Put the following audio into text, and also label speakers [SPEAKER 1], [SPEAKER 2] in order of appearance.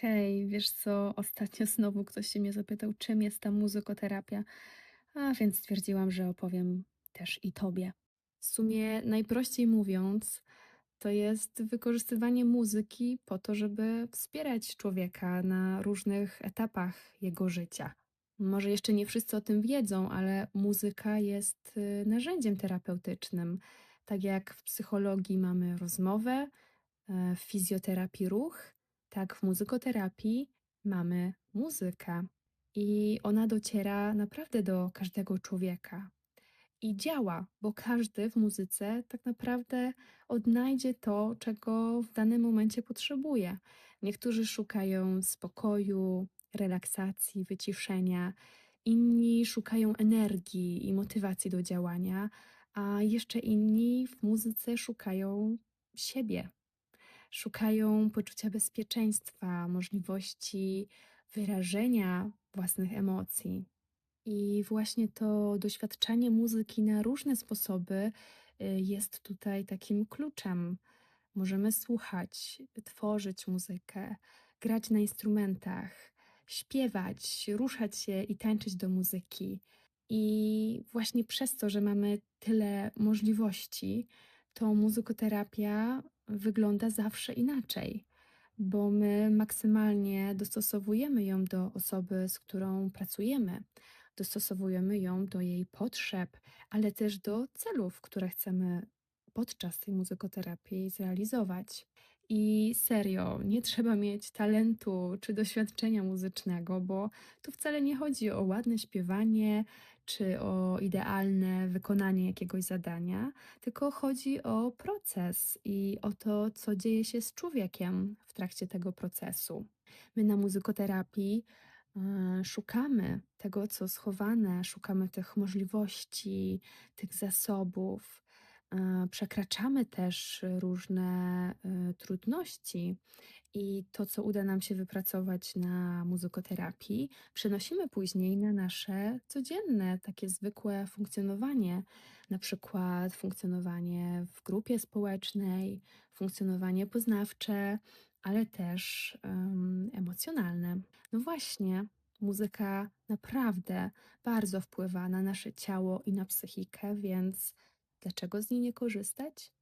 [SPEAKER 1] Hej, wiesz co, ostatnio znowu ktoś się mnie zapytał, czym jest ta muzykoterapia, a więc stwierdziłam, że opowiem też i tobie. W sumie, najprościej mówiąc, to jest wykorzystywanie muzyki po to, żeby wspierać człowieka na różnych etapach jego życia. Może jeszcze nie wszyscy o tym wiedzą, ale muzyka jest y, narzędziem terapeutycznym. Tak jak w psychologii mamy rozmowę, e, w fizjoterapii ruch, tak w muzykoterapii mamy muzykę. I ona dociera naprawdę do każdego człowieka. I działa, bo każdy w muzyce tak naprawdę odnajdzie to, czego w danym momencie potrzebuje. Niektórzy szukają spokoju, relaksacji, wyciszenia, inni szukają energii i motywacji do działania, a jeszcze inni w muzyce szukają siebie. Szukają poczucia bezpieczeństwa, możliwości wyrażenia własnych emocji. I właśnie to doświadczanie muzyki na różne sposoby y, jest tutaj takim kluczem. Możemy słuchać, tworzyć muzykę, grać na instrumentach, śpiewać, ruszać się i tańczyć do muzyki. I właśnie przez to, że mamy tyle możliwości, to muzykoterapia wygląda zawsze inaczej, bo my maksymalnie dostosowujemy ją do osoby, z którą pracujemy. Dostosowujemy ją do jej potrzeb, ale też do celów, które chcemy podczas tej muzykoterapii zrealizować. I serio, nie trzeba mieć talentu czy doświadczenia muzycznego, bo tu wcale nie chodzi o ładne śpiewanie czy o idealne wykonanie jakiegoś zadania, tylko chodzi o proces i o to, co dzieje się z człowiekiem w trakcie tego procesu. My na muzykoterapii e, szukamy tego, co schowane, szukamy tych możliwości, tych zasobów. E, Przekraczamy też różne e, trudności i to, co uda nam się wypracować na muzykoterapii, przenosimy później na nasze codzienne, takie zwykłe funkcjonowanie, na przykład funkcjonowanie w grupie społecznej, funkcjonowanie poznawcze, ale też em, emocjonalne. No właśnie, muzyka naprawdę bardzo wpływa na nasze ciało i na psychikę, więc dlaczego z niej nie korzystać?